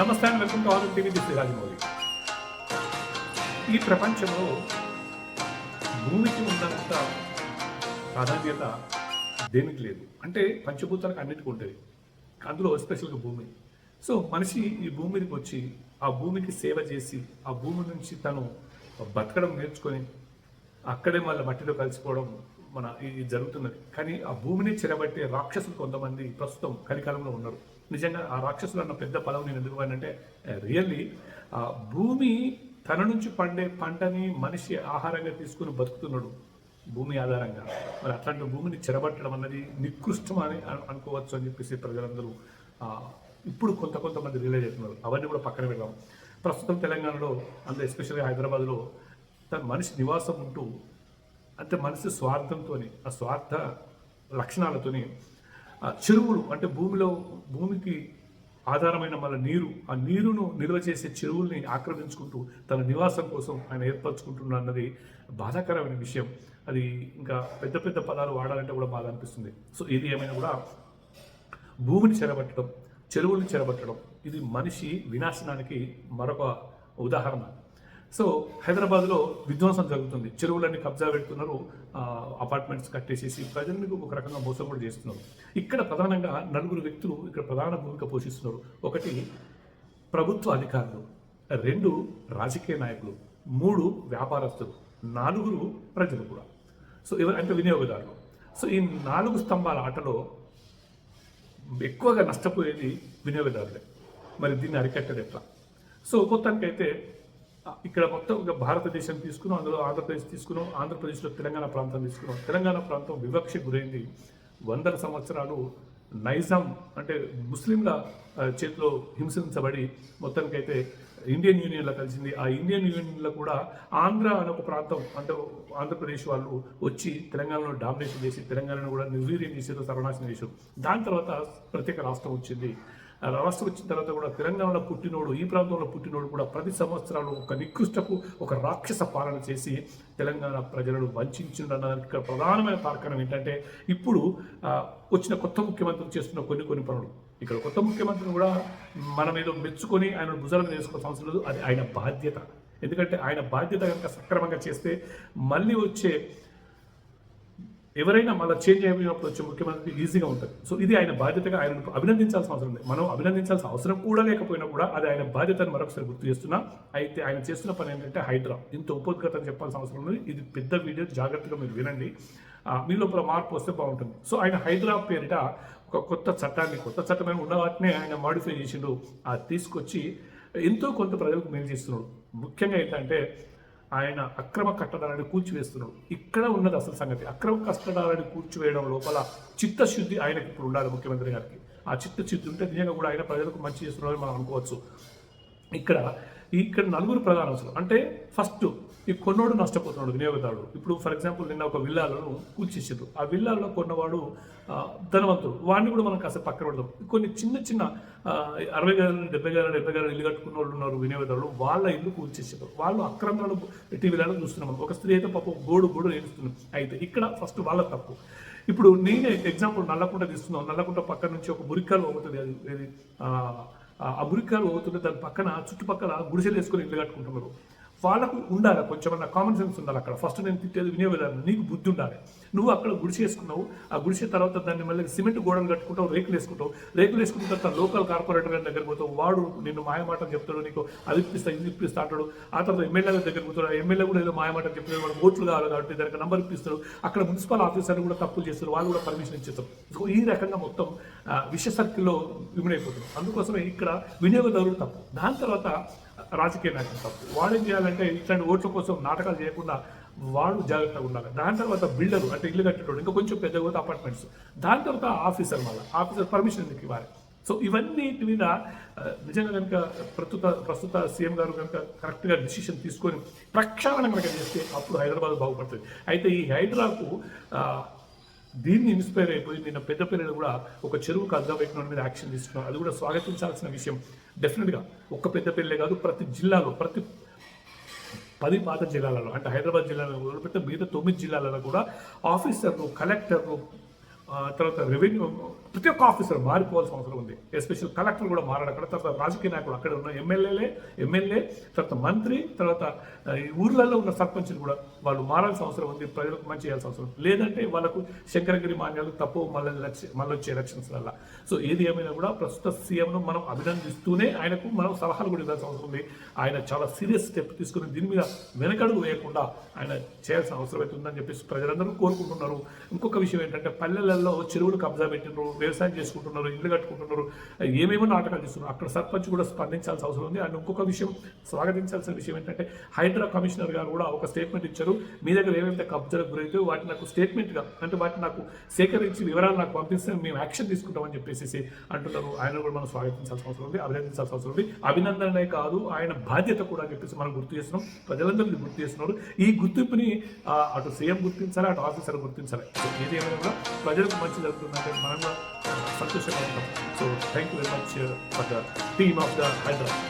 నమస్తే and welcome to all TV this Rajamouli. ఈ ప్రపంచంలో భూమికి ఉన్నంత ప్రాధాన్యత దేనికి లేదు? అంటే పంచభూతాలకు అన్నిటికీ ఉంటుంది. అందులో ఎస్పెషల్గా భూమి. సో మనిషి ఈ భూమి మీదకి వచ్చి ఆ భూమికి సేవ చేసి ఆ భూమి నుంచి తను బతకడం నేర్చుకొని అక్కడే మళ్ళీ మట్టిలో కలిసిపోవడం మన ఇది జరుగుతున్నది. కానీ ఆ భూమిని చెరబట్టే రాక్షసులు కొంతమంది ప్రస్తుతం కలికాలంలో ఉన్నారు. నిజంగా ఆ రాక్షసులు అన్న పెద్ద పదవి నేను ఎందుకు అంటే రియల్లీ భూమి తన నుంచి పండే పంటని మనిషి ఆహారంగా తీసుకుని బతుకుతున్నాడు భూమి ఆధారంగా. మరి అట్లాంటి భూమిని చెరబట్టడం అన్నది నికృష్టం అని అనుకోవచ్చు అని చెప్పేసి ప్రజలందరూ ఇప్పుడు కొంత కొంతమంది రిలైజ్ అవుతున్నారు. అవన్నీ కూడా పక్కన పెడదాం. ప్రస్తుతం తెలంగాణలో అందులో ఎస్పెషల్గా హైదరాబాద్లో తన మనిషి నివాసం ఉంటూ అంటే మనిషి స్వార్థంతో ఆ స్వార్థ లక్షణాలతోని చెరువులు అంటే భూమిలో భూమికి ఆధారమైన మన నీరు ఆ నీరును నిల్వ చేసే చెరువుల్ని ఆక్రమించుకుంటూ తన నివాసం కోసం ఆయన ఏర్పరచుకుంటున్నా అన్నది బాధాకరమైన విషయం. అది ఇంకా పెద్ద పెద్ద పదాలు వాడాలంటే కూడా బాధ అనిపిస్తుంది. సో ఇది ఏమైనా కూడా భూమిని చెరబట్టడం చెరువుల్ని చెరబట్టడం ఇది మనిషి వినాశనానికి మరొక ఉదాహరణ. సో హైదరాబాద్లో విధ్వంసం జరుగుతుంది. చెరువులన్నీ కబ్జా పెడుతున్నారు. అపార్ట్మెంట్స్ కట్టేసేసి ప్రజలను ఒక రకంగా మోసం కూడా చేస్తున్నారు. ఇక్కడ ప్రధానంగా నలుగురు వ్యక్తులు ఇక్కడ ప్రధాన భూమిక పోషిస్తున్నారు. ఒకటి ప్రభుత్వ అధికారులు రెండు రాజకీయ నాయకులు మూడు వ్యాపారస్తులు నాలుగురు ప్రజలు కూడా. సో ఎవరు అంటే వినియోగదారులు. సో ఈ నాలుగు స్తంభాల ఆటలో ఎక్కువగా నష్టపోయేది వినియోగదారులే. మరి దీన్ని అరికట్టడం ఎట్లా? సో మొత్తానికైతే ఇక్కడ మొత్తం ఇక భారతదేశం తీసుకున్నాం అందులో ఆంధ్రప్రదేశ్ తీసుకున్నాం ఆంధ్రప్రదేశ్లో తెలంగాణ ప్రాంతం తీసుకున్నాం. తెలంగాణ ప్రాంతం వివక్ష గురైంది. వందల సంవత్సరాలు నైజాం అంటే ముస్లింల చేతిలో హింసించబడి మొత్తానికైతే ఇండియన్ యూనియన్లో కలిసింది. ఆ ఇండియన్ యూనియన్లో కూడా ఆంధ్ర అనే ఒక ప్రాంతం అంటే ఆంధ్రప్రదేశ్ వాళ్ళు వచ్చి తెలంగాణలో డామినేషన్ చేసి తెలంగాణను కూడా నిర్వీర్యం చేసేది సర్వనాశనం చేశారు. దాని తర్వాత ప్రత్యేక రాష్ట్రం వచ్చింది. రాష్ట్రం వచ్చిన తర్వాత కూడా తెలంగాణలో పుట్టినోడు ఈ ప్రాంతంలో పుట్టినోడు కూడా ప్రతి సంవత్సరాలు ఒక నికృష్టపు ఒక రాక్షస పాలన చేసి తెలంగాణ ప్రజలను వంచడానికి ఇక్కడ ప్రధానమైన కారణం ఏంటంటే ఇప్పుడు వచ్చిన కొత్త ముఖ్యమంత్రులు చేస్తున్న కొన్ని కొన్ని పనులు. ఇక్కడ కొత్త ముఖ్యమంత్రిని కూడా మనం ఏదో మెచ్చుకొని ఆయన భుజాలను మీద వేసుకోవాల్సిన అవసరం లేదు అది ఆయన బాధ్యత. ఎందుకంటే ఆయన బాధ్యత కనుక సక్రమంగా చేస్తే మళ్ళీ వచ్చే ఎవరైనా మళ్ళీ చేంజ్ అయిపోయినప్పుడు వచ్చే ముఖ్యమంత్రి ఈజీగా ఉంటుంది. సో ఇది ఆయన బాధ్యతగా ఆయన అభినందించాల్సిన అవసరం లేదు. మనం అభినందించాల్సిన అవసరం కూడా లేకపోయినా కూడా అది ఆయన బాధ్యతను మరొకసారి గుర్తు చేస్తున్నా. అయితే ఆయన చేస్తున్న పని ఏంటంటే హైడ్రా. ఇంత ఉపోద్ఘాతం చెప్పాల్సిన అవసరం ఉంది ఇది పెద్ద వీడియో జాగ్రత్తగా మీరు వినండి. ఆ, మీ లోపల మార్పు వస్తే బాగుంటుంది. సో ఆయన హైడ్రా పేరిట ఒక కొత్త చట్టాన్ని కొత్త చట్టమైన ఉన్న వాటినే ఆయన మాడిఫై చేసిండు. అది తీసుకొచ్చి ఎంతో కొంత ప్రజలకు మేలు చేస్తున్నాడు. ముఖ్యంగా ఏంటంటే ఆయన అక్రమ కట్టడాలను కూల్చివేస్తున్నాడు. ఇక్కడ ఉన్నది అసలు సంగతి. అక్రమ కట్టడాలను కూల్చివేయడం లోపల చిత్తశుద్ధి ఆయనకి ఇప్పుడు ఉండాలి ముఖ్యమంత్రి గారికి. ఆ చిత్తశుద్ధి ఉంటే నిజంగా కూడా ఆయన ప్రజలకు మంచి చేస్తున్నారని మనం అనుకోవచ్చు. ఇక్కడ ఇక్కడ నలుగురు ప్రధాన అవసరం అంటే ఫస్ట్ ఈ కొన్నోడు నష్టపోతున్నాడు వినియోగదారుడు. ఇప్పుడు ఫర్ ఎగ్జాంపుల్ నిన్న ఒక విల్లాలను కూల్చేసారు ఆ విల్లాల్లో కొన్నవాడు ధనవంతుడు. వాడిని కూడా మనం కాస్త పక్కన పెడదాం. కొన్ని చిన్న చిన్న అరవై గారు డెబ్బై గారు డెబ్బై గారు ఇల్లు కట్టుకున్న వాళ్ళు ఉన్నారు వినియోగదారులు. వాళ్ళ ఇల్లు కూల్చేసారు వాళ్ళు అక్రమాలు టీవీలలో చూస్తున్నాం ఒక స్త్రీ అయితే పాపం గోడు గోడు ఏడుస్తున్నాం అయితే ఇక్కడ ఫస్ట్ వాళ్ళ తప్పు. ఇప్పుడు నేనే ఎగ్జాంపుల్ నల్లకుంట తీసుకున్నాం నల్లకుంట పక్క నుంచి ఒక మురికాలు పోతుంది అది ఏది? ఆ, ఆ మురికాలు పోతుంటే దాని పక్కన చుట్టుపక్కల గుడిసెలు వేసుకొని ఇల్లు కట్టుకుంటున్నారు. వాళ్ళకు ఉండాలి కొంచెం కామన్ సెన్స్ ఉండాలి అక్కడ. ఫస్ట్ నేను తిట్టేది వినియోగదారు నీకు బుద్ధి ఉండాలి. నువ్వు అక్కడ గుడిసె వేసుకున్నావు ఆ గుడిసె తర్వాత దాన్ని మళ్ళీ సిమెంట్ గోడలు కట్టుకుంటావు రేకులు వేసుకుంటావు. రేకులు వేసుకున్న తర్వాత లోకల్ కార్పొరేటర్ గారి దగ్గర పోతావు. వాడు నిన్ను మాయమాటలు చెప్తాడు నీకు అది ఇప్పిస్తా ఇది ఇప్పిస్తా అంటాడు. ఆ తర్వాత ఎమ్మెల్యే గారి దగ్గర పోతాడు. ఎమ్మెల్యే కూడా ఏదో మాయమాటలు చెప్తాడు వాడు ఓట్లు కావాలి కాబట్టి దానికి నంబర్ ఇప్పిస్తాడు. అక్కడ మున్సిపల్ ఆఫీసర్లు కూడా తప్పులు చేస్తారు వాళ్ళు కూడా పర్మిషన్ ఇచ్చేస్తారు. సో ఈ రకంగా మొత్తం విష సర్కిల్లో ఇమిడైపోతుంది అందుకోసమే ఇక్కడ వినియోగదారుడు తప్పు. దాని తర్వాత రాజకీయ నాయకులు తప్పు. వాడు ఏం చేయాలంటే ఇట్లాంటి ఓట్ల కోసం నాటకాలు చేయకుండా వాడు జాగ్రత్తగా ఉండాలి. దాని తర్వాత బిల్డర్ అంటే ఇల్లు కట్టేటోడు ఇంకా కొంచెం పెద్దగా పోతే అపార్ట్మెంట్స్. దాని తర్వాత ఆఫీసర్ మళ్ళీ ఆఫీసర్ పర్మిషన్ ఎందుకు ఇవ్వాలి? సో ఇవన్నీ మీద నిజంగా కనుక ప్రస్తుత ప్రస్తుత సీఎం గారు కనుక కరెక్ట్గా డిసిషన్ తీసుకొని ప్రక్షాళన కనుక చేస్తే అప్పుడు హైదరాబాద్ బాగుపడుతుంది. అయితే ఈ హైడ్రాకు దీన్ని ఇన్స్పైర్ అయిపోయి నిన్న పెద్దపల్లిలో కూడా ఒక చెరువుకు అద్దం పెట్టిన మీద యాక్షన్ తీసుకున్నాం అది కూడా స్వాగతించాల్సిన విషయం. డెఫినెట్గా ఒక్క పెద్దపల్లి కాదు ప్రతి జిల్లాలో ప్రతి పది పాత జిల్లాలలో అంటే హైదరాబాద్ జిల్లాలో మొదలుపెడితే మిగతా తొమ్మిది జిల్లాలలో కూడా ఆఫీసర్లు కలెక్టర్లు తర్వాత రెవెన్యూ ప్రతి ఒక్క ఆఫీసర్ మారిపోవాల్సిన అవసరం ఉంది. ఎస్పెషల్ కలెక్టర్ కూడా మారాడు అక్కడ. తర్వాత రాజకీయ నాయకులు అక్కడ ఉన్న ఎమ్మెల్యేలే ఎమ్మెల్యే తర్వాత మంత్రి తర్వాత ఈ ఊర్లలో ఉన్న సర్పంచ్లు కూడా వాళ్ళు మారాల్సిన అవసరం ఉంది. ప్రజలకు మంచి చేయాల్సిన అవసరం లేదంటే వాళ్ళకు శంకరగిరి మాన్యాలు తప్పు మళ్ళీ ఎలక్షన్ మళ్ళీ వచ్చే ఎలక్షన్స్ వల్ల సో ఏది ఏమైనా కూడా ప్రస్తుత సీఎంను మనం అభినందిస్తూనే ఆయనకు మనం సలహాలు కూడా ఇవ్వాల్సిన అవసరం ఉంది. ఆయన చాలా సీరియస్ స్టెప్ తీసుకుని దీని మీద వెనకడుగు వేయకుండా ఆయన చేయాల్సిన అవసరం అయితే ఉందని చెప్పేసి ప్రజలందరూ కోరుకుంటున్నారు. ఇంకొక విషయం ఏంటంటే పల్లెలలో చెరువులు కబ్జా పెట్టినారు వ్యవసాయం చేసుకుంటున్నారు ఇల్లు కట్టుకుంటున్నారు ఏమేమో నాటకాలు చేస్తున్నారు. అక్కడ సర్పంచ్ కూడా స్పందించాల్సిన అవసరం ఉంది. అండ్ ఇంకొక విషయం స్వాగతించాల్సిన విషయం ఏంటంటే హైడ్రా కమిషనర్ గారు కూడా ఒక స్టేట్మెంట్ ఇచ్చారు. మీ దగ్గర ఏమైతే కబ్జాలకు గురైతే వాటిని నాకు స్టేట్మెంట్గా అంటే వాటిని నాకు సేకరించి వివరాలు నాకు పంపిస్తే మేము యాక్షన్ తీసుకుంటామని చెప్పేసి అంటున్నారు. ఆయన కూడా మనం స్వాగతించాల్సిన అవసరం ఉంది అభినందించాల్సిన అవసరం ఉంది. అభినందనే కాదు ఆయన బాధ్యత కూడా అని చెప్పేసి మనం గుర్తు చేస్తున్నాం. ప్రజలందరినీ గుర్తు చేస్తున్నారు. ఈ గుర్తింపుని అటు సీఎం గుర్తించాలి అటు ఆఫీసర్ గుర్తించాలి? ఏదేమైనా ప్రజలు very much love to my friend Santosh So thank you very much uh, for the team of the Hyderabad.